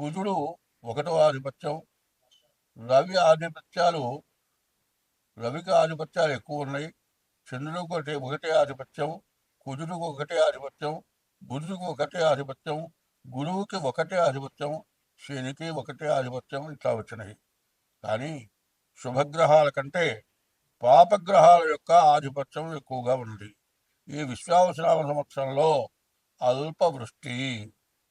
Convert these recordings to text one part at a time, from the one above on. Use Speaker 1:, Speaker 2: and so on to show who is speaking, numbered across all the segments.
Speaker 1: కుజుడు ఒకటో ఆధిపత్యం. రవి ఆధిపత్యాలు రవికి ఆధిపత్యాలు ఎక్కువ ఉన్నాయి. చంద్రుడికి ఒకటి ఒకటే ఆధిపత్యం. కుజుడికి ఒకటే ఆధిపత్యం. బుధుడికి ఒకటే ఆధిపత్యం. గురువుకి ఒకటే ఆధిపత్యం. శనికి ఒకటే ఆధిపత్యం. ఇట్లా వచ్చినాయి. కానీ శుభగ్రహాల కంటే పాపగ్రహాల యొక్క ఆధిపత్యం ఎక్కువగా ఉంది. ఈ విశ్వావసరామ సంవత్సరంలో అల్ప వృష్టి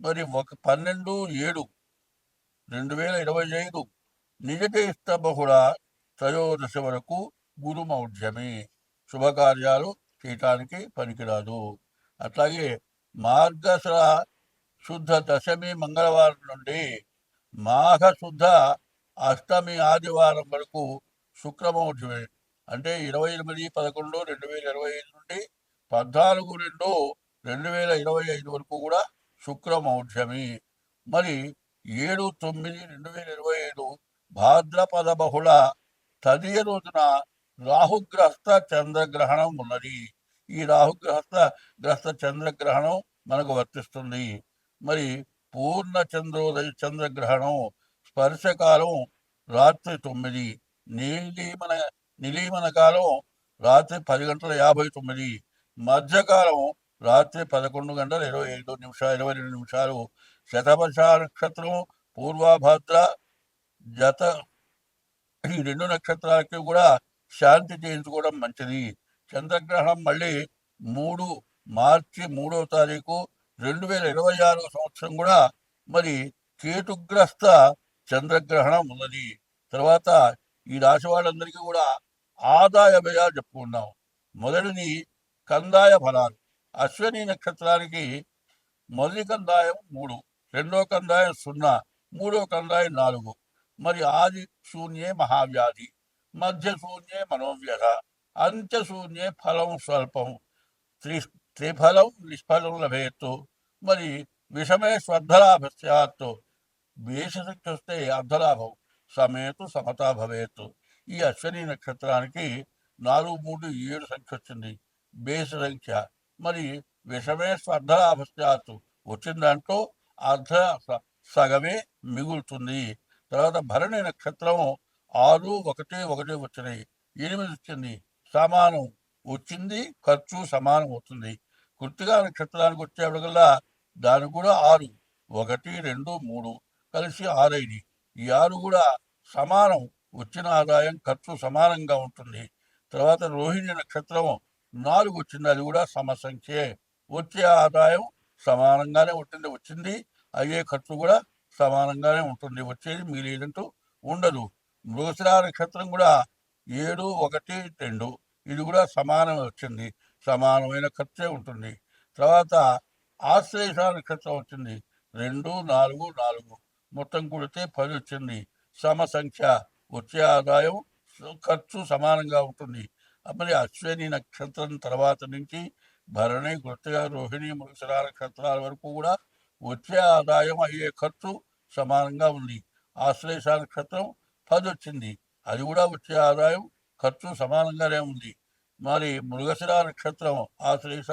Speaker 1: మరి ఒక పన్నెండు ఏడు రెండు వేల ఇరవై ఐదు నిజ బహుళ త్రయోదశి వరకు గురుమౌఢ్యమి శుభకార్యాలు చేయటానికి పనికిరాదు. అట్లాగే మార్గశిర శుద్ధ దశమి మంగళవారం నుండి మాఘ శుద్ధ అష్టమి ఆదివారం వరకు శుక్రమౌఢ్యమే అంటే ఇరవై ఎనిమిది పదకొండు రెండు వేల ఇరవై ఐదు నుండి పద్నాలుగు రెండు రెండు వేల ఇరవై ఐదు వరకు కూడా శుక్రమౌఢ్యమి మరి ఏడు తొమ్మిది రెండు వేల ఇరవై ఐదు భాద్రపద బహుళ తదియ రోజున రాహుగ్రస్త చంద్రగ్రహణం ఉన్నది. ఈ రాహుగ్రస్త గ్రస్త చంద్రగ్రహణం మనకు వర్తిస్తుంది. మరి పూర్ణ చంద్రోదయ చంద్రగ్రహణం స్పర్శకాలం రాత్రి తొమ్మిది నీలిమన నిలీమన కాలం రాత్రి పది గంటల యాభై తొమ్మిది మధ్యకాలం రాత్రి పదకొండు గంటల ఇరవై ఐదు నిమిషాలు ఇరవై రెండు నిమిషాలు శతపశ నక్షత్రం పూర్వభద్ర జత ఈ రెండు నక్షత్రాలకి కూడా శాంతి చేయించుకోవడం మంచిది. చంద్రగ్రహణం మళ్ళీ మూడు మార్చి మూడవ తారీఖు రెండు వేల ఇరవై ఆరో సంవత్సరం కూడా మరి కేతుగ్రస్త చంద్రగ్రహణం ఉన్నది. తర్వాత ఈ రాశి వాళ్ళందరికీ కూడా ఆదాయ వ్యయాలు చెప్పుకున్నాం మొదటిది కందాయ ఫలాలు. అశ్వని నక్షత్రానికి మొదటి కందాయం మూడు రెండో కందాయం సున్నా మూడో కందాయం నాలుగు మరి ఆది శూన్యే మహావ్యాధి మధ్య శూన్యే మనోవ్యధ అంత్య శూన్యే ఫలం స్వల్పం త్రి త్రిఫలం నిష్ఫలం లభేత్తు మరి విషమే స్వర్ధలాభ సత్తు వేషశక్తి వస్తే అర్ధలాభం సమేతు సమతా భవేత్ ఈ అశ్వని నక్షత్రానికి నాలుగు మూడు ఏడు సంఖ్య వచ్చింది బేస సంఖ్య. మరి విషమే స్పర్ధ స్యాత్ వచ్చిన దాంట్లో అర్ధ స- సగమే మిగులుతుంది. తర్వాత భరణి నక్షత్రం ఆరు ఒకటి ఒకటి వచ్చినాయి. ఎనిమిది వచ్చింది. సమానం. వచ్చింది ఖర్చు సమానం అవుతుంది. కృతిగా నక్షత్రానికి వచ్చేప్పటికల్లా దానికి కూడా ఆరు. ఒకటి రెండు మూడు కలిసి ఆరైంది. ఈ ఆరు కూడా సమానం. వచ్చిన ఆదాయం ఖర్చు సమానంగా ఉంటుంది. తర్వాత రోహిణి నక్షత్రం నాలుగు వచ్చింది అది కూడా సమసంఖ్యే. వచ్చే ఆదాయం సమానంగానే ఉంటుంది. వచ్చింది అయ్యే ఖర్చు కూడా సమానంగానే ఉంటుంది. వచ్చేది మిగిలినట్టు ఉండదు. మృగశిర నక్షత్రం కూడా ఏడు ఒకటి రెండు ఇది కూడా సమానమే వచ్చింది. సమానమైన ఖర్చే ఉంటుంది. తర్వాత ఆశ్లేష నక్షత్రం వచ్చింది. రెండు నాలుగు నాలుగు మొత్తం కూడితే పది వచ్చింది. సమ సంఖ్య వచ్చే ఆదాయం ఖర్చు సమానంగా ఉంటుంది. మరి అశ్విని నక్షత్రం తర్వాత నుంచి భరణి గుర్తుగా రోహిణి మృగశిర నక్షత్రాల వరకు కూడా వచ్చే ఆదాయం అయ్యే ఖర్చు సమానంగా ఉంది. ఆశ్లేష నక్షత్రం పది వచ్చింది. అది కూడా వచ్చే ఆదాయం ఖర్చు సమానంగానే ఉంది. మరి మృగశిర నక్షత్రం ఆశ్లేష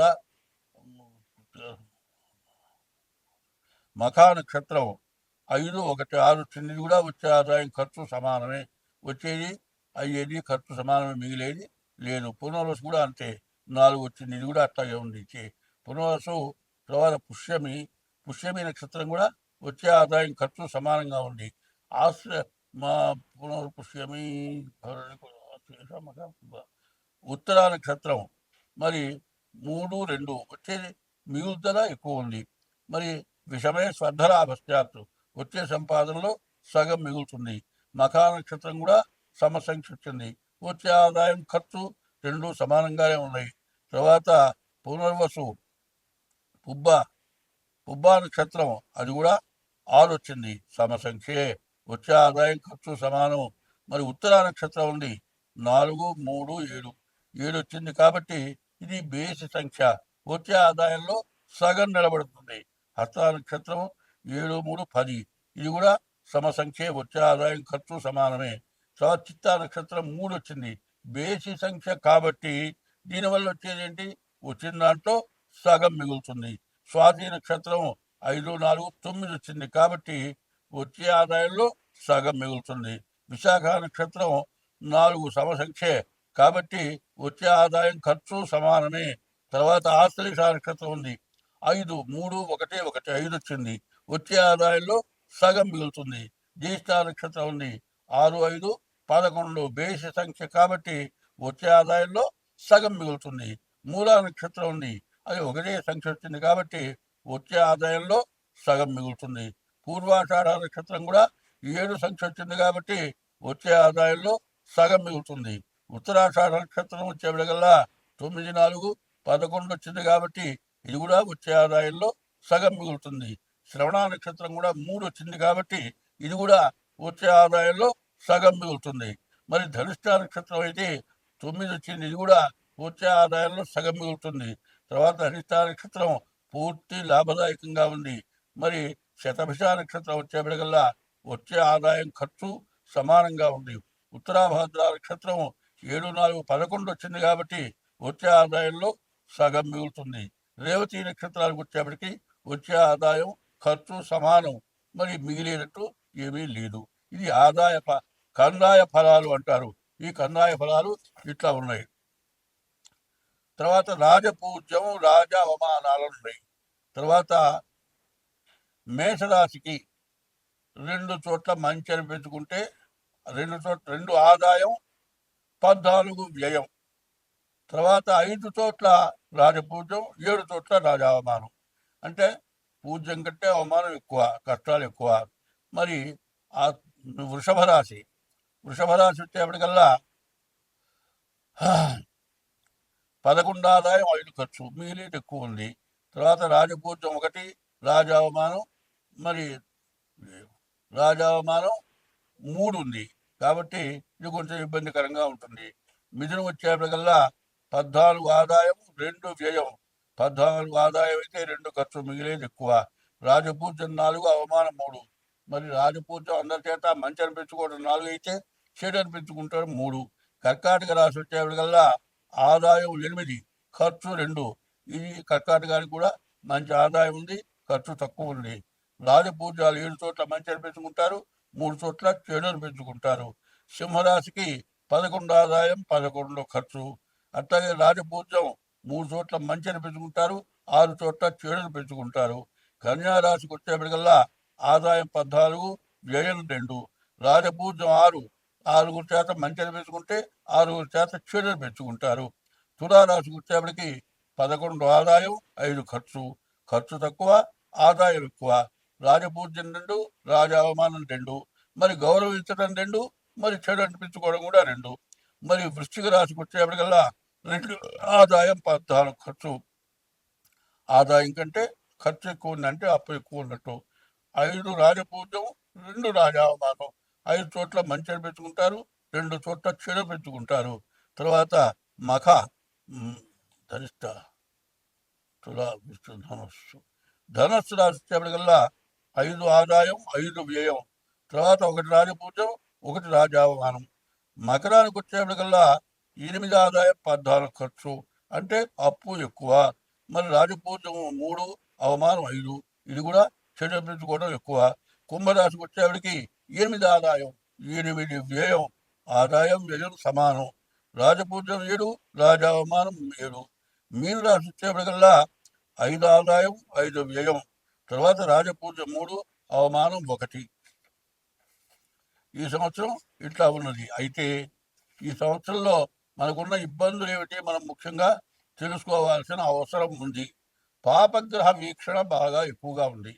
Speaker 1: మఖా నక్షత్రం ఐదు ఒకటి ఆరు చిన్నది కూడా వచ్చే ఆదాయం ఖర్చు సమానమే. వచ్చేది అయ్యేది ఖర్చు సమానమే మిగిలేది లేదు పునర్వసు కూడా అంతే. నాలుగు వచ్చింది ఇది కూడా అట్లాగే ఉంది చే- పునర్వసు తర్వాత పుష్యమి పుష్యమి నక్షత్రం కూడా వచ్చే ఆదాయం ఖర్చు సమానంగా ఉంది. ఆశ్ర మా పునర్ పుష్యమి ఉత్తరా నక్షత్రం. మరి మూడు రెండు వచ్చేది మిగులుదల ఎక్కువ ఉంది. మరి విషమే స్వర్ధలాభశ్చాత్తు వచ్చే సంపాదనలో సగం మిగులుతుంది. మఖా నక్షత్రం కూడా సమసంఖ్య వచ్చింది వచ్చే ఆదాయం ఖర్చు రెండు సమానంగానే ఉన్నాయి. తర్వాత పునర్వసు పుబ్బ పుబ్బా నక్షత్రం అది కూడా ఆరు వచ్చింది. సమసంఖ్యే వచ్చే ఆదాయం ఖర్చు సమానం. మరి ఉత్తర నక్షత్రం ఉంది. నాలుగు మూడు ఏడు. ఏడు వచ్చింది కాబట్టి ఇది బేసి సంఖ్య. వచ్చే ఆదాయంలో సగం నిలబడుతుంది. హస్త నక్షత్రం ఏడు మూడు పది. ఇది కూడా సమసంఖ్యే. వచ్చే ఆదాయం ఖర్చు సమానమే. తర్వాత చిత్తా నక్షత్రం మూడు వచ్చింది బేసి సంఖ్య కాబట్టి దీనివల్ల వచ్చేది ఏంటి? వచ్చిన దాంట్లో సగం మిగులుతుంది. స్వాతి నక్షత్రం ఐదు నాలుగు తొమ్మిది వచ్చింది కాబట్టి వచ్చే ఆదాయంలో సగం మిగులుతుంది. విశాఖ నక్షత్రం నాలుగు సమసంఖ్యే కాబట్టి వచ్చే ఆదాయం ఖర్చు సమానమే. తర్వాత ఆశ్లేష నక్షత్రం ఉంది. ఐదు మూడు ఒకటి ఒకటి ఐదు వచ్చింది. వచ్చే ఆదాయంలో సగం మిగులుతుంది. జ్యేష్ఠ నక్షత్రం ఉంది. ఆరు ఐదు పదకొండు బేసి సంఖ్య కాబట్టి వచ్చే ఆదాయంలో సగం మిగులుతుంది. మూలా నక్షత్రం ఉంది. అది ఒకటే సంఖ్య వచ్చింది కాబట్టి వచ్చే ఆదాయంలో సగం మిగులుతుంది. పూర్వాషాఢ నక్షత్రం కూడా ఏడు సంఖ్య వచ్చింది కాబట్టి వచ్చే ఆదాయంలో సగం మిగులుతుంది. ఉత్తరాషాఢ నక్షత్రం వచ్చేప్పటికల్లా తొమ్మిది నాలుగు పదకొండు వచ్చింది కాబట్టి ఇది కూడా వచ్చే ఆదాయంలో సగం మిగులుతుంది. శ్రవణ నక్షత్రం కూడా మూడు వచ్చింది కాబట్టి ఇది కూడా వచ్చే ఆదాయంలో సగం మిగులుతుంది మరి ధనిష్ట నక్షత్రం అయితే తొమ్మిది వచ్చింది. ఇది కూడా వచ్చే ఆదాయంలో సగం మిగులుతుంది తర్వాత ధనిష్ట నక్షత్రం పూర్తి లాభదాయకంగా ఉంది. మరి శతభిష నక్షత్రం వచ్చేప్పటికల్లా వచ్చే ఆదాయం ఖర్చు సమానంగా ఉంది. ఉత్తరాభాద్ర నక్షత్రం ఏడు నాలుగు పదకొండు వచ్చింది కాబట్టి వచ్చే ఆదాయంలో సగం మిగులుతుంది. రేవతి నక్షత్రాలకు వచ్చేప్పటికి వచ్చే ఆదాయం ఖర్చు సమానం. మరి మిగిలినట్టు ఏమీ లేదు. ఇది ఆదాయ కందాయ ఫలాలు అంటారు. ఈ కందాయ ఫలాలు ఇట్లా ఉన్నాయి. తర్వాత రాజపూజ్యం రాజ అవమానాలు ఉన్నాయి తర్వాత మేషరాశికి రెండు చోట్ల మంచి అనిపించుకుంటే రెండు చోట్ల రెండు ఆదాయం పద్నాలుగు వ్యయం. తర్వాత ఐదు చోట్ల రాజపూజ్యం ఏడు చోట్ల రాజావమానం అంటే పూజ్యం కంటే అవమానం ఎక్కువ కష్టాలు ఎక్కువ. మరి ఆ వృషభ రాశి వృషభ రాశి వచ్చేప్పటికల్లా పదకొండు ఆదాయం ఐదు ఖర్చు మిగిలిన ఎక్కువ ఉంది. తర్వాత రాజపూజ్యం ఒకటి రాజావమానం మరి రాజావమానం మూడు ఉంది. కాబట్టి ఇది కొంచెం ఇబ్బందికరంగా ఉంటుంది. మిథునం వచ్చేప్పటికల్లా పద్నాలుగు ఆదాయం రెండు వ్యయం. పద్నాలుగు ఆదాయం అయితే రెండు ఖర్చు మిగిలేది ఎక్కువ. రాజపూజ్యం నాలుగు అవమానం మూడు. మరి రాజపూజ్యం అందరి చేత మంచి అనిపించుకోవడం నాలుగు అయితే చెడు అనిపించుకుంటారు మూడు. కర్కాటక రాశి వచ్చేవాళ్ళకల్లా ఆదాయం ఎనిమిది ఖర్చు రెండు. ఇది కర్కాటకానికి కూడా మంచి ఆదాయం ఉంది ఖర్చు తక్కువ ఉంది. రాజపూజ్యాలు ఏడు చోట్ల మంచి అనిపించుకుంటారు మూడు చోట్ల చెడు అనిపించుకుంటారు. సింహరాశికి పదకొండు ఆదాయం పదకొండు ఖర్చు. అట్లాగే రాజపూజ్యం మూడు చోట్ల మంచి అనిపించుకుంటారు ఆరు చోట్ల చెడును పెంచుకుంటారు కన్యారాశికి వచ్చేప్పటికల్లా ఆదాయం పద్నాలుగు వ్యయం రెండు. రాజభూజం ఆరు. ఆరుగురు చేత మంచిని పెంచుకుంటే ఆరుగురు చేత చెడును పెంచుకుంటారు. తులారాశికి వచ్చేప్పటికి పదకొండు ఆదాయం ఐదు ఖర్చు. ఖర్చు తక్కువ ఆదాయం ఎక్కువ. రాజపూజ్యం రెండు రాజ అవమానం రెండు. మరి గౌరవించడం రెండు మరి చెడు అనిపించుకోవడం కూడా రెండు. మరి వృష్టిక రాశికి వచ్చేప్పటికల్లా రెండు ఆదాయం పద్నాలుగు ఖర్చు. ఆదాయం కంటే ఖర్చు ఎక్కువ ఉందంటే అప్పు ఎక్కువ ఉన్నట్టు. ఐదు రాజపూజ్యం రెండు రాజావమానం. ఐదు చోట్ల మంచి పెట్టుకుంటారు రెండు చోట్ల చెడు పెట్టుకుంటారు. తర్వాత మఖ ధరిష్ట తులా విష్ణు ధనస్సు. ధనస్సు రాశి ఐదు ఆదాయం ఐదు వ్యయం. తర్వాత ఒకటి రాజపూజ్యం ఒకటి రాజావమానం. మకరానికి వచ్చేప్పటికల్లా ఎనిమిది ఆదాయం పద్నాలుగు ఖర్చు. అంటే అప్పు ఎక్కువ. మరి రాజపూజ్యం మూడు అవమానం ఐదు. ఇది కూడా చెల్లించుకోవడం ఎక్కువ. కుంభరాశికి వచ్చేవాడికి ఎనిమిది ఆదాయం ఎనిమిది వ్యయం. ఆదాయం వ్యయం సమానం. రాజపూజ్యం ఏడు రాజావమానం ఏడు. మీరు రాసి వచ్చేప్పటికల్లా ఐదు ఆదాయం ఐదు వ్యయం. తర్వాత రాజపూజ మూడు అవమానం ఒకటి. ఈ సంవత్సరం ఇట్లా ఉన్నది. అయితే ఈ సంవత్సరంలో మనకున్న ఇబ్బందులు ఏమిటి? మనం ముఖ్యంగా తెలుసుకోవాల్సిన అవసరం ఉంది. పాపగ్రహ వీక్షణ బాగా ఎక్కువగా ఉంది.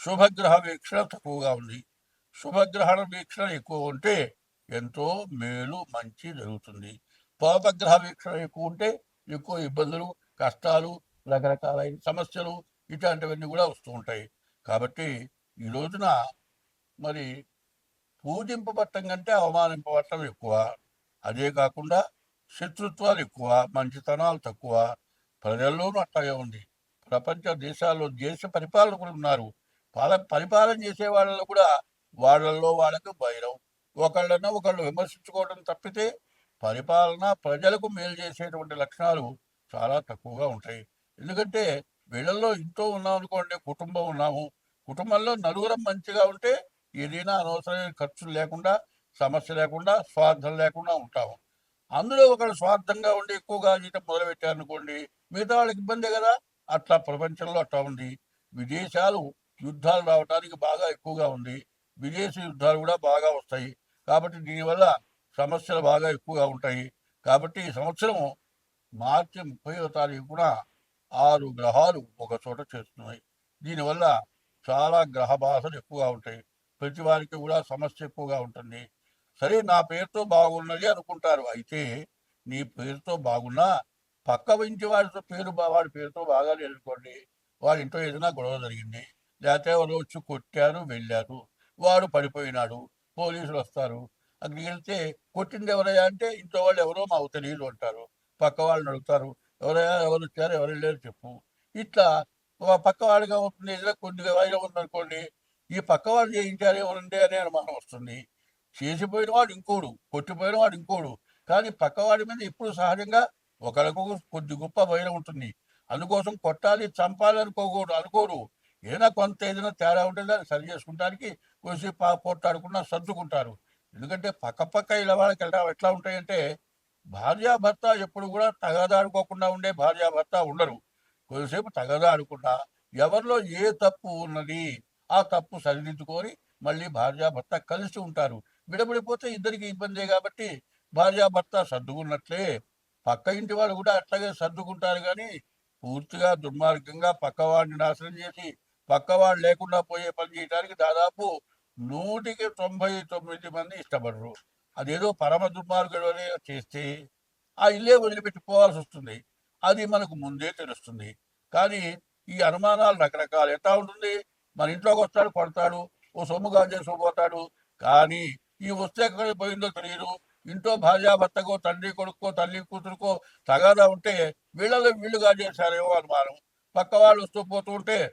Speaker 1: శుభగ్రహ వీక్షణ తక్కువగా ఉంది. శుభగ్రహణ వీక్షణ ఎక్కువ ఉంటే ఎంతో మేలు మంచి జరుగుతుంది. పాపగ్రహ వీక్షణ ఎక్కువ ఉంటే ఎక్కువ ఇబ్బందులు కష్టాలు రకరకాలైన సమస్యలు ఇట్లాంటివన్నీ కూడా వస్తూ ఉంటాయి. కాబట్టి ఈ రోజున మరి పూజింపబట్టం కంటే అవమానింపబట్టం ఎక్కువ. అదే కాకుండా శత్రుత్వాలు ఎక్కువ మంచితనాలు తక్కువ. ప్రజల్లోనూ అట్లాగే ఉంది. ప్రపంచ దేశాల్లో దేశ పరిపాలకులు ఉన్నారు. పాల పరిపాలన చేసే వాళ్ళలో కూడా వాళ్ళల్లో వాళ్ళకు భైరం ఒకళ్ళన ఒకళ్ళు విమర్శించుకోవడం తప్పితే పరిపాలన ప్రజలకు మేలు చేసేటువంటి లక్షణాలు చాలా తక్కువగా ఉంటాయి. ఎందుకంటే వీళ్ళల్లో ఇంట్లో ఉన్నాం అనుకోండి కుటుంబం ఉన్నాము. కుటుంబంలో నలుగురం మంచిగా ఉంటే ఏదైనా అనవసరమైన ఖర్చులు లేకుండా సమస్య లేకుండా స్వార్థం లేకుండా ఉంటాము. అందులో ఒకళ్ళు స్వార్థంగా ఉండి ఎక్కువగా జీతం మొదలుపెట్టారనుకోండి మిగతా వాళ్ళకి ఇబ్బందే కదా. అట్లా ప్రపంచంలో అట్లా ఉంది. విదేశాలు యుద్ధాలు రావడానికి బాగా ఎక్కువగా ఉంది. విదేశీ యుద్ధాలు కూడా బాగా వస్తాయి. కాబట్టి దీనివల్ల సమస్యలు బాగా ఎక్కువగా ఉంటాయి. కాబట్టి ఈ సంవత్సరము మార్చి ముప్పైవ తారీఖున ఆరు గ్రహాలు ఒక చోట చేస్తున్నాయి దీనివల్ల చాలా గ్రహ బాధలు ఎక్కువగా ఉంటాయి. ప్రతి వారికి కూడా సమస్య ఎక్కువగా ఉంటుంది. సరే నా పేరుతో బాగున్నది అనుకుంటారు. అయితే నీ పేరుతో బాగున్నా పక్క ఇంటి వారితో పేరు వాడి పేరుతో బాగా అనుకోండి వాడి ఇంట్లో ఏదైనా గొడవ జరిగింది. లేకపోతే వాళ్ళు వచ్చి కొట్టారు వెళ్ళారు. వాడు పడిపోయినాడు. పోలీసులు వస్తారు. అక్కడికి వెళ్తే కొట్టింది ఎవరయ్యా అంటే ఇంట్లో వాళ్ళు ఎవరో మాకు తెలియదు అంటారు. పక్క వాళ్ళని అడుగుతారు. ఎవరయ్యా ఎవరు వచ్చారు ఎవరు వెళ్ళారు చెప్పు. ఇట్లా పక్క వాడిగా ఉంటుంది ఏదైనా కొన్ని వాయిలో ఉందనుకోండి ఈ పక్క వాళ్ళు చేయించారు ఏమనండి అనే అనుమానం వస్తుంది. చేసిపోయిన వాడు ఇంకోడు కొట్టిపోయిన వాడు ఇంకోడు. కానీ పక్కవాడి మీద ఇప్పుడు సహజంగా ఒకరికొక కొద్ది గొప్ప భయం ఉంటుంది. అందుకోసం కొట్టాలి చంపాలి అనుకోకూడదు అనుకోరు. ఏదైనా కొంత ఏదైనా తేడా ఉంటే దాన్ని సరి చేసుకుంటానికి కొద్దిసేపు పా- పోట్లాడుకున్నా సర్దుకుంటారు. ఎందుకంటే పక్క పక్క ఇలా వాళ్ళకి ఎలా ఎట్లా ఉంటాయంటే భార్యాభర్త ఎప్పుడు కూడా తగదాడుకోకుండా ఉండే భార్యాభర్త ఉండరు. కొద్దిసేపు తగదాడుకుండా ఎవరిలో ఏ తప్పు ఉన్నది ఆ తప్పు సరిదిద్దుకొని మళ్ళీ భార్యాభర్త కలిసి ఉంటారు. విడబడిపోతే ఇద్దరికి ఇబ్బందే కాబట్టి భార్యాభర్త సర్దుకున్నట్లే పక్క ఇంటి వాళ్ళు కూడా అట్లాగే సర్దుకుంటారు కానీ పూర్తిగా దుర్మార్గంగా పక్కవాడిని నాశనం చేసి పక్కవాడు లేకుండా పోయే పని చేయడానికి దాదాపు నూటికి తొంభై తొమ్మిది మంది ఇష్టపడరు. అదేదో పరమ దుర్మార్గుడు చేస్తే ఆ ఇల్లే వదిలిపెట్టి పోవాల్సి వస్తుంది. అది మనకు ముందే తెలుస్తుంది. కానీ ఈ అనుమానాలు రకరకాలు ఎట్లా ఉంటుంది? మన ఇంట్లోకి వస్తాడు కొడతాడు ఓ సొమ్ము గాజేసి పోతాడు. కానీ ఈ వస్తే ఎక్కడ పోయిందో తెలియదు. ఇంట్లో భార్యాభర్తకో తండ్రి కొడుకో తల్లి కూతురుకో తగాదా ఉంటే వీళ్ళలో వీళ్ళు చేశారేమో అనుమానం. పక్క వాళ్ళు వస్తూ పోతూ ఉంటే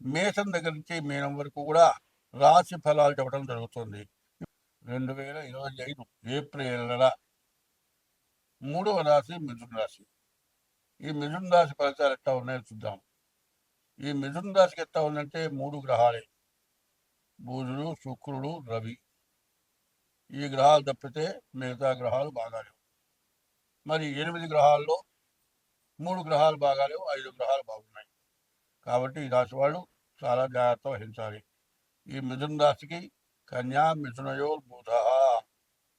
Speaker 1: మేషం దగ్గర నుంచి మీనం వరకు కూడా రాశి ఫలాలు చెప్పడం జరుగుతుంది. రెండు వేల ఇరవై ఐదు ఏప్రిల్ నెల మూడవ రాశి మిథున రాశి. ఈ మిథున రాశి ఫలితాలు ఎట్లా ఉన్నాయో చూద్దాం. ఈ మిథున రాశికి ఎట్లా ఉందంటే మూడు గ్రహాలే. బుధుడు శుక్రుడు రవి. ఈ గ్రహాలు తప్పితే మిగతా గ్రహాలు బాగాలేవు. మరి ఎనిమిది గ్రహాల్లో మూడు గ్రహాలు బాగాలేవు ఐదు గ్రహాలు బాగున్నాయి. కాబట్టి ఈ రాశి వాళ్ళు చాలా జాగ్రత్త వహించాలి. ఈ మిథున రాశికి కన్యా మిథునయో బుధ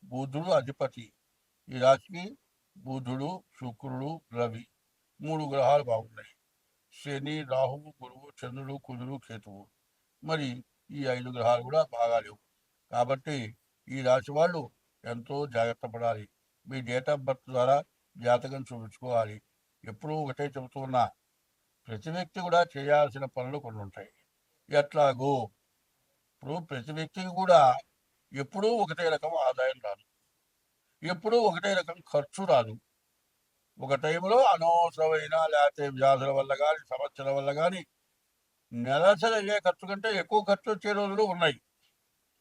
Speaker 1: బుధుడు అధిపతి. ఈ రాశికి బుధుడు శుక్రుడు రవి మూడు గ్రహాలు బాగున్నాయి. శని రాహువు గురువు చంద్రుడు కుజుడు కేతువు. మరి ఈ ఐదు గ్రహాలు కూడా బాగాలేవు కాబట్టి ఈ రాశి వాళ్ళు ఎంతో జాగ్రత్త పడాలి. మీ డేట్ ఆఫ్ బర్త్ ద్వారా జాతకం చూపించుకోవాలి. ఎప్పుడూ ఒకటే చెబుతున్నా ప్రతి వ్యక్తి కూడా చేయాల్సిన పనులు కొన్ని ఉంటాయి ఎట్లాగో? ఇప్పుడు ప్రతి వ్యక్తికి కూడా ఎప్పుడూ ఒకటే రకం ఆదాయం రాదు. ఎప్పుడూ ఒకటే రకం ఖర్చు రాదు. ఒక టైంలో అనవసరమైన లేకపోతే వ్యాధుల వల్ల కానీ సమస్యల వల్ల కానీ నెలసరి అయ్యే ఖర్చు కంటే ఎక్కువ ఖర్చు వచ్చే రోజులు ఉన్నాయి.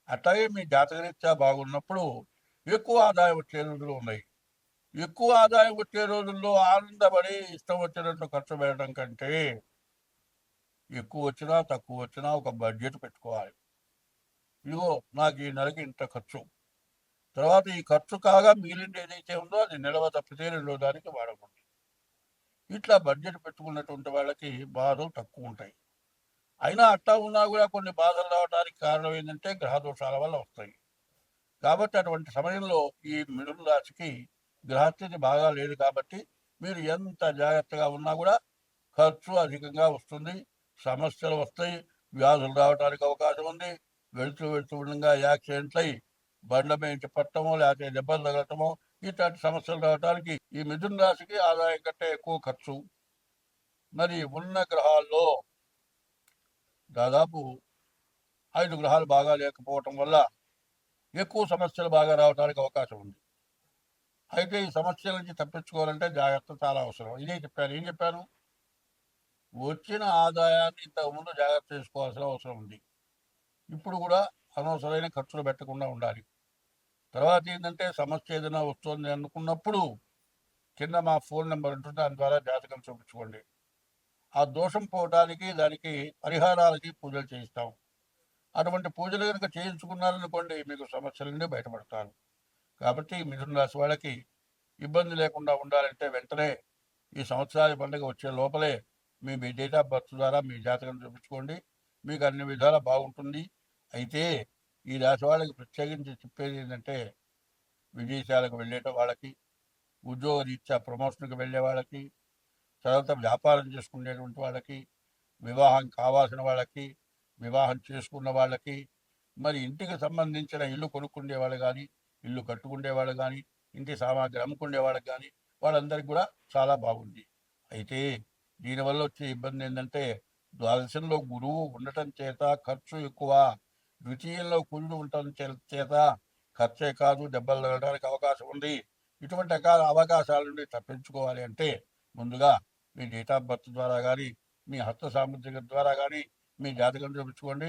Speaker 1: అట్లాగే మీ జాతకరీత్యా బాగున్నప్పుడు ఎక్కువ ఆదాయం వచ్చే రోజులు ఉన్నాయి. ఎక్కువ ఆదాయం వచ్చే రోజుల్లో ఆనందపడి ఇష్టం వచ్చినట్టు ఖర్చు పెట్టడం కంటే ఎక్కువ వచ్చినా తక్కువ వచ్చినా ఒక బడ్జెట్ పెట్టుకోవాలి. ఇదిగో నాకు ఈ నెలకి ఇంత ఖర్చు. తర్వాత ఈ ఖర్చు కాగా మిగిలింది ఏదైతే ఉందో అది నిలవ తప్పితే రెండో దానికి వాడకూడదు. ఇట్లా బడ్జెట్ పెట్టుకున్నటువంటి వాళ్ళకి బాధలు తక్కువ ఉంటాయి. అయినా అట్టా ఉన్నా కూడా కొన్ని బాధలు రావడానికి కారణం ఏంటంటే గ్రహ దోషాల వల్ల వస్తాయి. కాబట్టి అటువంటి సమయంలో ఈ మిథున రాశికి గ్రహస్థితి బాగా లేదు కాబట్టి మీరు ఎంత జాగ్రత్తగా ఉన్నా కూడా ఖర్చు అధికంగా వస్తుంది సమస్యలు వస్తాయి వ్యాధులు రావడానికి అవకాశం ఉంది వెళుతూ వెళుతూ ఉండగా యాక్సిడెంట్లు అయి బండ్ల మీద పట్టడమో లేకపోతే దెబ్బలు తగలటమో ఇట్లాంటి సమస్యలు రావడానికి ఈ మిథున రాశికి ఆదాయం కంటే ఎక్కువ ఖర్చు. మరి ఉన్న గ్రహాల్లో దాదాపు ఐదు గ్రహాలు బాగా లేకపోవటం వల్ల ఎక్కువ సమస్యలు బాగా రావడానికి అవకాశం ఉంది. అయితే ఈ సమస్యల నుంచి తప్పించుకోవాలంటే జాగ్రత్త చాలా అవసరం. ఇదే చెప్పాను. ఏం చెప్పాను? వచ్చిన ఆదాయాన్ని ఇంతకుముందు జాగ్రత్త చేసుకోవాల్సిన అవసరం ఉంది. ఇప్పుడు కూడా అనవసరమైన ఖర్చులు పెట్టకుండా ఉండాలి. తర్వాత ఏంటంటే సమస్య ఏదైనా వస్తుంది అనుకున్నప్పుడు కింద మా ఫోన్ నెంబర్ ఉంటుంది. దాని ద్వారా జాతకం చూపించుకోండి. ఆ దోషం పోవడానికి దానికి పరిహారాలకి పూజలు చేయిస్తాం. అటువంటి పూజలు కనుక చేయించుకున్నారనుకోండి మీకు సమస్యల నుండి బయటపడతారు. కాబట్టి మిథున రాశి వాళ్ళకి ఇబ్బంది లేకుండా ఉండాలంటే వెంటనే ఈ సంవత్సరాల పండుగ వచ్చే లోపలే మీ మీ డేట్ ఆఫ్ బర్త్ ద్వారా మీ జాతకం చూపించుకోండి. మీకు అన్ని విధాలా బాగుంటుంది. అయితే ఈ రాశి వాళ్ళకి ప్రత్యేకించి చెప్పేది ఏంటంటే విదేశాలకు వెళ్ళేట వాళ్ళకి ఉద్యోగ రీత్యా ప్రమోషన్కి వెళ్ళే వాళ్ళకి తర్వాత వ్యాపారం చేసుకునేటువంటి వాళ్ళకి వివాహం కావాల్సిన వాళ్ళకి వివాహం చేసుకున్న వాళ్ళకి మరి ఇంటికి సంబంధించిన ఇల్లు కొనుక్కునే వాళ్ళు కానీ ఇల్లు కట్టుకునే వాళ్ళు కానీ ఇంటి సామాగ్రి అమ్ముకునే వాళ్ళకి కానీ వాళ్ళందరికీ కూడా చాలా బాగుంది. అయితే దీనివల్ల వచ్చే ఇబ్బంది ఏంటంటే ద్వాదశంలో గురువు ఉండటం చేత ఖర్చు ఎక్కువ ద్వితీయంలో కుజుడు ఉండటం చేత ఖర్చే కాదు దెబ్బలు తగ్గడానికి అవకాశం ఉంది. ఇటువంటి రకాల అవకాశాల నుండి తప్పించుకోవాలి అంటే ముందుగా మీ డేట్ ఆఫ్ బర్త్ ద్వారా కానీ మీ హస్త సాముద్రిక ద్వారా కానీ మీ జాతకం చూపించుకోండి.